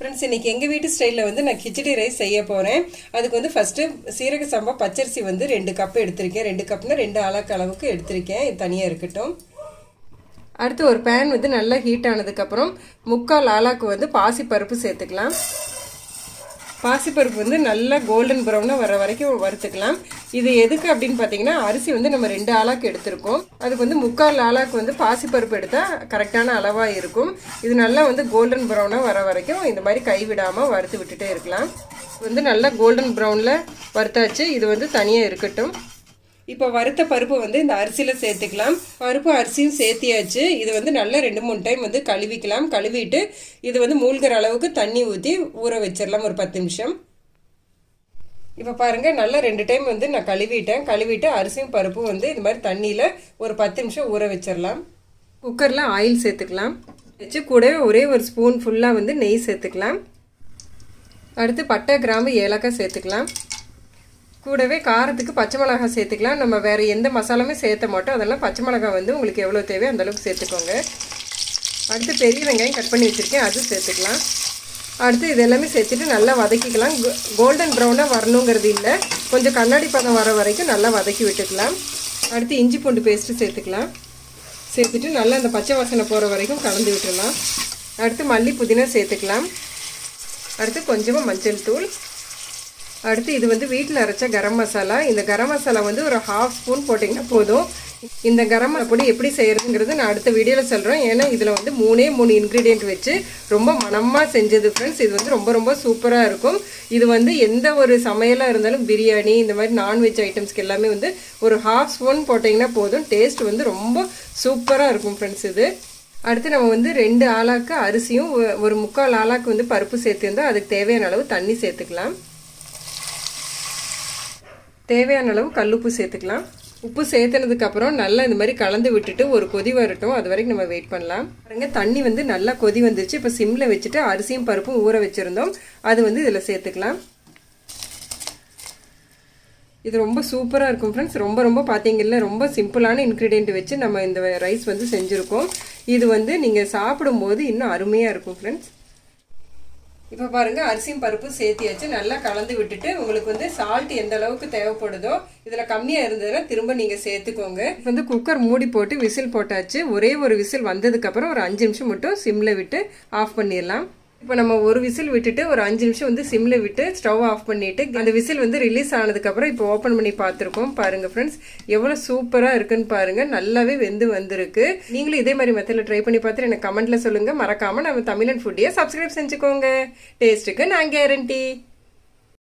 Friends இன்னைக்கு எங்கள் வீட்டு ஸ்டைலில் வந்து நான் கிச்சடி ரைஸ் செய்ய போகிறேன் அதுக்கு வந்து ஃபஸ்ட்டு சீரக சம்பா பச்சரிசி வந்து ரெண்டு கப் எடுத்திருக்கேன். ரெண்டு கப்னா ரெண்டு அளக்கு அளவுக்கு எடுத்திருக்கேன். இது தனியாக இருக்கட்டும். அடுத்து ஒரு பேன் வந்து நல்லா ஹீட் ஆனதுக்கப்புறம் முக்கால் ஆளாக்கு வந்து பாசி பருப்பு சேர்த்துக்கலாம். பாசிப்பருப்பு வந்து நல்லா கோல்டன் ப்ரௌனாக வர வரைக்கும் வறுத்துக்கலாம். இது எதுக்கு அப்படின்னு பார்த்தீங்கன்னா அரிசி வந்து நம்ம ரெண்டு ஆளாக்கு எடுத்திருக்கோம் அதுக்கு வந்து முக்கால் ஆளாக்கு வந்து பாசிப்பருப்பு எடுத்தால் கரெக்டான அளவாக இருக்கும். இது நல்லா வந்து கோல்டன் ப்ரௌனாக வர வரைக்கும் இந்த மாதிரி கைவிடாமல் வறுத்து விட்டுட்டே இருக்கலாம். வந்து நல்லா கோல்டன் ப்ரௌனில் வறுத்தாச்சு. இது வந்து தனியாக இருக்கட்டும். இப்போ வறுத்த பருப்பு வந்து இந்த அரிசியில் சேர்த்துக்கலாம். பருப்பு அரிசியும் சேர்த்தியாச்சு. இது வந்து நல்லா ரெண்டு மூணு டைம் வந்து கழுவிக்கலாம். கழுவிட்டு இது வந்து மூழ்கிற அளவுக்கு தண்ணி ஊற்றி ஊற வச்சிடலாம் ஒரு பத்து நிமிஷம். இப்போ பாருங்கள் நல்லா ரெண்டு டைம் வந்து நான் கழுவிட்டேன். கழுவிட்டு அரிசியும் பருப்பும் வந்து இது மாதிரி தண்ணியில் ஒரு பத்து நிமிஷம் ஊற வச்சிடலாம் குக்கரில் ஆயில் சேர்த்துக்கலாம். வச்சு கூடவே ஒரே ஒரு ஸ்பூன் ஃபுல்லாக வந்து நெய் சேர்த்துக்கலாம். அடுத்து பட்டை கிராம்பு ஏலக்காய் சேர்த்துக்கலாம். கூடவே காரத்துக்கு பச்சை மிளகாய் சேர்த்துக்கலாம். நம்ம வேறு எந்த மசாலாமே சேர்த்த மாட்டோம். அதெல்லாம் பச்சை மிளகாய் வந்து உங்களுக்கு எவ்வளோ தேவையோ அந்தளவுக்கு சேர்த்துக்கோங்க. அடுத்து பெரிய வெங்காயம் கட் பண்ணி வச்சுருக்கேன். அதுவும் சேர்த்துக்கலாம். அடுத்து இது எல்லாமே சேர்த்துட்டு நல்லா வதக்கிக்கலாம். கோல்டன் ப்ரௌனாக வரணுங்கிறது இல்லை. கொஞ்சம் கண்ணாடி பதம் வர வரைக்கும் நல்லா வதக்கி விட்டுக்கலாம். அடுத்து இஞ்சி பூண்டு பேஸ்ட்டு சேர்த்துக்கலாம். சேர்த்துட்டு நல்லா அந்த பச்சை வாசனை போகிற வரைக்கும் கலந்து விட்டுடலாம் அடுத்து மல்லி புதினா சேர்த்துக்கலாம். அடுத்து கொஞ்சமாக மஞ்சள் தூள். அடுத்து இது வந்து வீட்டில் அரைச்ச கரம் மசாலா. இந்த கரம் மசாலா வந்து ஒரு ஹாஃப் ஸ்பூன் போட்டிங்கன்னா போதும். இந்த கரம் பொடி எப்படி செய்கிறதுங்கிறது நான் அடுத்த வீடியோவில் சொல்கிறேன் ஏன்னா இதில் வந்து மூணே மூணு இன்க்ரீடியன்ட் வச்சு ரொம்ப மனமாக செஞ்சது ஃப்ரெண்ட்ஸ் இது வந்து ரொம்ப ரொம்ப சூப்பராக இருக்கும். இது வந்து எந்த ஒரு சமையலாக இருந்தாலும் பிரியாணி இந்த மாதிரி நான்வெஜ் ஐட்டம்ஸ்க்கு எல்லாமே வந்து ஒரு ஹாஃப் ஸ்பூன் போட்டிங்கன்னா போதும். டேஸ்ட் வந்து ரொம்ப சூப்பராக இருக்கும் ஃப்ரெண்ட்ஸ் இது. அடுத்து நம்ம வந்து ரெண்டு ஆளாக்கு அரிசியும் ஒரு முக்கால் ஆளாக்கு வந்து பருப்பு சேர்த்துருந்தோம் அதுக்கு தேவையான அளவு தண்ணி சேர்த்துக்கலாம். தேவையான அளவு கல்லுப்பு சேர்த்துக்கலாம். உப்பு சேர்த்துனதுக்கப்புறம் நல்லா இந்த மாதிரி கலந்து விட்டுட்டு ஒரு கொதி வரட்டும். அது வரைக்கும் நம்ம வெயிட் பண்ணலாம். பாருங்க தண்ணி வந்து நல்லா கொதி வந்துருச்சு. இப்போ சிம்மில் வச்சுட்டு அரிசியும் பருப்பும் ஊற வச்சுருந்தோம். அது வந்து இதில் சேர்த்துக்கலாம். இது ரொம்ப சூப்பராக இருக்கும் ஃப்ரெண்ட்ஸ் ரொம்ப ரொம்ப பார்த்தீங்கல்ல ரொம்ப சிம்பிளான இன்க்ரீடியன்ட் வச்சு நம்ம இந்த ரைஸ் வந்து செஞ்சுருக்கோம். இது வந்து நீங்கள் சாப்பிடும்போது இன்னும் அருமையாக இருக்கும் ஃப்ரெண்ட்ஸ் இப்போ பாருங்கள் அரிசியும் பருப்பு சேர்த்தியாச்சு. நல்லா கலந்து விட்டுட்டு உங்களுக்கு வந்து சால்ட் எந்த அளவுக்கு தேவைப்படுதோ இதில் கம்மியாக இருந்ததுன்னா திரும்ப நீங்கள் சேர்த்துக்கோங்க. இப்போ வந்து குக்கர் மூடி போட்டு விசில் போட்டாச்சு. ஒரே ஒரு விசில் வந்ததுக்கப்புறம் ஒரு அஞ்சு நிமிஷம் மட்டும் சிம்மில் விட்டு ஆஃப் பண்ணிடலாம். இப்போ நம்ம ஒரு விசில் விட்டுட்டு ஒரு அஞ்சு நிமிஷம் வந்து சிம்மில் விட்டு ஸ்டவ் ஆஃப் பண்ணிவிட்டு அந்த விசில் வந்து ரிலீஸ் ஆனதுக்கப்புறம் இப்போ ஓப்பன் பண்ணி பார்த்துருக்கோம். பாருங்கள் ஃப்ரெண்ட்ஸ் எவ்வளோ சூப்பராக இருக்குன்னு பாருங்கள் நல்லாவே வெந்து வந்திருக்கு. நீங்களும் இதே மாதிரி மெத்தடில் ட்ரை பண்ணி பார்த்துட்டு எனக்கு கமெண்ட்டில் சொல்லுங்கள் மறக்காமல் நம்ம தமிழன் ஃபுட்டையே சப்ஸ்கிரைப் செஞ்சுக்கோங்க. டேஸ்ட்டுக்கு நான் கேரண்டி